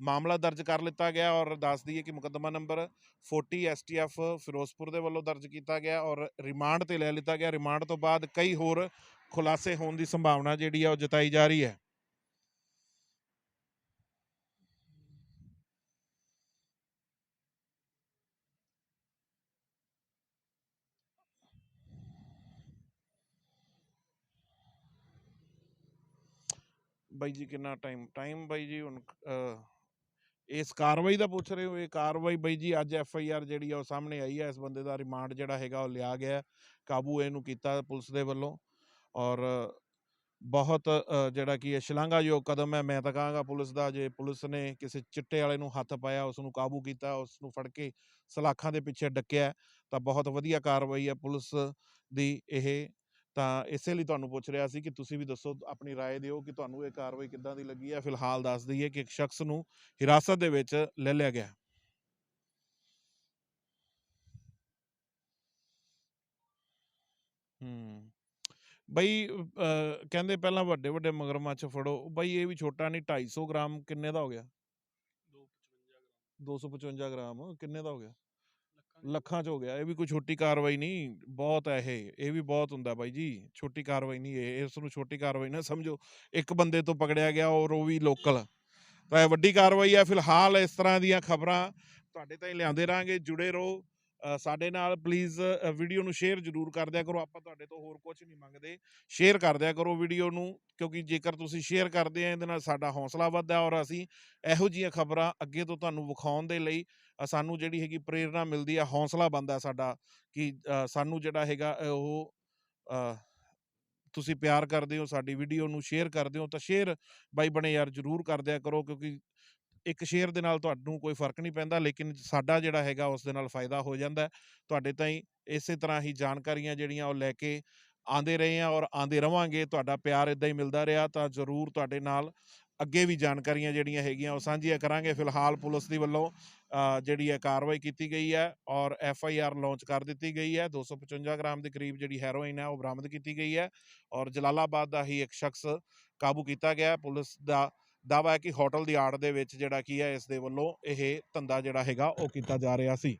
ਮਾਮਲਾ ਦਰਜ ਕਰ ਲਿੱਤਾ ਗਿਆ ਔਰ ਦੱਸ ਦਈਏ ਕਿ ਮੁਕੱਦਮਾ ਨੰਬਰ 40 ਐਸਟੀਐਫ ਫਿਰੋਜ਼ਪੁਰ ਦੇ ਵੱਲੋਂ ਦਰਜ ਕੀਤਾ ਗਿਆ ਔਰ ਰਿਮਾਂਡ ਤੇ ਲੈ ਲਿੱਤਾ ਗਿਆ। ਰਿਮਾਂਡ ਤੋਂ ਬਾਅਦ ਕਈ ਹੋਰ ਖੁਲਾਸੇ ਹੋਣ ਦੀ ਸੰਭਾਵਨਾ ਜਿਹੜੀ ਆ ਉਹ ਜਤਾਈ ਜਾ ਰਹੀ ਹੈ। ਬਾਈ ਜੀ ਕਿੰਨਾ ਟਾਈਮ ਟਾਈਮ ਬਾਈ ਜੀ ਹੁਣ ਇਸ ਕਾਰਵਾਈ ਦਾ ਪੁੱਛ ਰਹੇ ਹੋ? ਇਹ ਕਾਰਵਾਈ ਬਾਈ ਜੀ ਅੱਜ ਐਫ ਆਈ ਆਰ ਜਿਹੜੀ ਆ ਉਹ ਸਾਹਮਣੇ ਆਈ ਹੈ ਇਸ ਬੰਦੇ ਦਾ ਰਿਮਾਂਡ ਜਿਹੜਾ ਹੈਗਾ ਉਹ ਲਿਆ ਗਿਆ ਕਾਬੂ ਇਹਨੂੰ ਕੀਤਾ ਪੁਲਿਸ ਦੇ ਵੱਲੋਂ ਔਰ ਬਹੁਤ ਜਿਹੜਾ ਕਿ ਇਹ ਸ਼ਲਾਘਾਯੋਗ ਕਦਮ ਹੈ। ਮੈਂ ਤਾਂ ਕਹਾਂਗਾ ਪੁਲਿਸ ਦਾ, ਜੇ ਪੁਲਿਸ ਨੇ ਕਿਸੇ ਚਿੱਟੇ ਵਾਲੇ ਨੂੰ ਹੱਥ ਪਾਇਆ, ਉਸ ਨੂੰ ਕਾਬੂ ਕੀਤਾ, ਉਸ ਨੂੰ ਫੜ ਕੇ ਸਲਾਖਾਂ ਦੇ ਪਿੱਛੇ ਡੱਕਿਆ ਤਾਂ ਬਹੁਤ ਵਧੀਆ ਕਾਰਵਾਈ ਹੈ ਪੁਲਿਸ ਦੀ ਇਹ ਤਾਂ ਇਸੇ ਲਈ ਤੁਹਾਨੂੰ ਪੁੱਛ ਰਿਹਾ ਸੀ ਕਿ ਤੁਸੀਂ ਵੀ ਦੱਸੋ ਆਪਣੀ رائے ਦਿਓ ਕਿ ਤੁਹਾਨੂੰ ਇਹ ਕਾਰਵਾਈ ਕਿੱਦਾਂ ਦੀ ਲੱਗੀ ਹੈ ਫਿਲਹਾਲ ਦੱਸ ਦਈਏ ਕਿ ਇੱਕ ਸ਼ਖਸ ਨੂੰ ਹਿਰਾਸਤ ਦੇ ਵਿੱਚ ਲੈ ਲਿਆ ਗਿਆ ਹੂੰ ਬਈ ਅਹ, ਕਹਿੰਦੇ ਪਹਿਲਾਂ ਵੱਡੇ ਵੱਡੇ ਮਗਰਮੱਛ ਫੜੋ ਬਈ ਇਹ ਵੀ ਛੋਟਾ ਨਹੀਂ 250 ਗ੍ਰਾਮ ਕਿੰਨੇ ਦਾ ਹੋ ਗਿਆ 255 ਗ੍ਰਾਮ ਕਿੰਨੇ ਦਾ ਹੋ ਗਿਆ ਲੱਖਾਂ ਚ ਹੋ ਗਿਆ, ਇਹ ਵੀ ਕੋਈ ਛੋਟੀ ਕਾਰਵਾਈ ਨਹੀਂ, ਬਹੁਤ ਹੈ ਇਹ ਇਹ ਵੀ ਬਹੁਤ ਹੁੰਦਾ ਬਾਈ ਜੀ, ਛੋਟੀ ਕਾਰਵਾਈ ਨਹੀਂ ਇਹ, ਇਸ ਨੂੰ ਛੋਟੀ ਕਾਰਵਾਈ ਨਾ ਸਮਝੋ, ਇੱਕ ਬੰਦੇ ਤੋਂ ਪਕੜਿਆ ਗਿਆ ਔਰ ਉਹ ਵੀ ਲੋਕਲ, ਤਾਂ ਇਹ ਵੱਡੀ ਕਾਰਵਾਈ ਹੈ, ਫਿਲਹਾਲ ਇਸ ਤਰ੍ਹਾਂ ਦੀਆਂ ਖਬਰਾਂ ਤੁਹਾਡੇ ਤਾਈਂ ਲਿਆਉਂਦੇ ਰਾਂਗੇ, ਜੁੜੇ ਰਹੋ ਸਾਡੇ ਨਾਲ ਪਲੀਜ਼ ਵੀਡੀਓ ਨੂੰ ਸ਼ੇਅਰ ਜ਼ਰੂਰ ਕਰ ਦਿਆ ਕਰੋ, ਆਪਾਂ ਤੁਹਾਡੇ ਤੋਂ ਹੋਰ ਕੁਝ ਨਹੀਂ ਮੰਗਦੇ ਸ਼ੇਅਰ ਕਰ ਦਿਆ ਕਰੋ ਵੀਡੀਓ ਨੂੰ, ਕਿਉਂਕਿ ਜੇਕਰ ਤੁਸੀਂ ਸ਼ੇਅਰ ਕਰਦੇ ਆ, ਇਹਦੇ ਨਾਲ ਸਾਡਾ ਹੌਸਲਾ ਵੱਧਦਾ ਔਰ ਅਸੀਂ ਇਹੋ ਜਿਹੀਆਂ ਖਬਰਾਂ ਅੱਗੇ ਤੋਂ ਤੁਹਾਨੂੰ ਵਿਖਾਉਣ ਦੇ ਲਈ ਸਾਨੂੰ ਜਿਹੜੀ ਹੈਗੀ ਪ੍ਰੇਰਣਾ ਮਿਲਦੀ ਆ, ਹੌਸਲਾ ਬਣਦਾ ਸਾਡਾ ਕਿ ਸਾਨੂੰ ਜਿਹੜਾ ਹੈਗਾ ਉਹ ਤੁਸੀਂ ਪਿਆਰ ਕਰਦੇ ਹੋ, ਸਾਡੀ ਵੀਡੀਓ ਨੂੰ ਸ਼ੇਅਰ ਕਰਦੇ ਹੋ, ਤਾਂ ਸ਼ੇਅਰ ਬਾਈ ਬਣੇ ਯਾਰ ਜਰੂਰ ਕਰਦਿਆ ਕਰੋ, ਕਿਉਂਕਿ ਇੱਕ ਸ਼ੇਅਰ ਦੇ ਨਾਲ ਤੁਹਾਨੂੰ ਕੋਈ ਫ਼ਰਕ ਨਹੀਂ ਪੈਂਦਾ, ਲੇਕਿਨ ਸਾਡਾ ਜਿਹੜਾ ਹੈਗਾ ਉਸ ਦੇ ਨਾਲ ਫਾਇਦਾ ਹੋ ਜਾਂਦਾ। ਤੁਹਾਡੇ ਤਾਈਂ ਇਸੇ ਤਰ੍ਹਾਂ ਹੀ ਜਾਣਕਾਰੀਆਂ ਜਿਹੜੀਆਂ ਉਹ ਲੈ ਕੇ ਆਂਦੇ ਰਹੇ ਆ ਔਰ ਆਂਦੇ ਰਵਾਂਗੇ, ਤੁਹਾਡਾ ਪਿਆਰ ਇਦਾਂ ਹੀ ਮਿਲਦਾ ਰਿਹਾ, ਤਾਂ ਜਰੂਰ ਤੁਹਾਡੇ ਨਾਲ ਅੱਗੇ ਵੀ ਜਾਣਕਾਰੀਆਂ ਜਿਹੜੀਆਂ ਹੈਗੀਆਂ, ਉਹ ਸਾਂਝੀਆਂ ਕਰਾਂਗੇ। ਫਿਲਹਾਲ ਪੁਲਿਸ ਦੀ ਵੱਲੋਂ ਜਿਹੜੀ ਹੈ ਕਾਰਵਾਈ ਕੀਤੀ ਗਈ ਹੈ ਔਰ ਐਫ ਆਈ ਆਰ ਲਾਂਚ ਕਰ ਦਿੱਤੀ ਗਈ ਹੈ। 255 ਗ੍ਰਾਮ ਦੇ ਕਰੀਬ ਜਿਹੜੀ ਹੈਰੋਇਨ ਹੈ, ਉਹ ਬਰਾਮਦ ਕੀਤੀ ਗਈ ਹੈ ਔਰ ਜਲਾਲਾਬਾਦ ਦਾ ਹੀ ਇੱਕ ਸ਼ਖਸ ਕਾਬੂ ਕੀਤਾ ਗਿਆ। ਪੁਲਿਸ ਦਾ ਦਾਵਾ ਹੈ ਕਿ ਹੋਟਲ ਦੀ ਆੜ ਦੇ ਵਿੱਚ ਜਿਹੜਾ ਕੀ ਹੈ, ਇਸ ਦੇ ਵੱਲੋਂ ਇਹ ਧੰਦਾ ਜਿਹੜਾ ਹੈਗਾ, ਉਹ ਕੀਤਾ ਜਾ ਰਿਹਾ ਸੀ।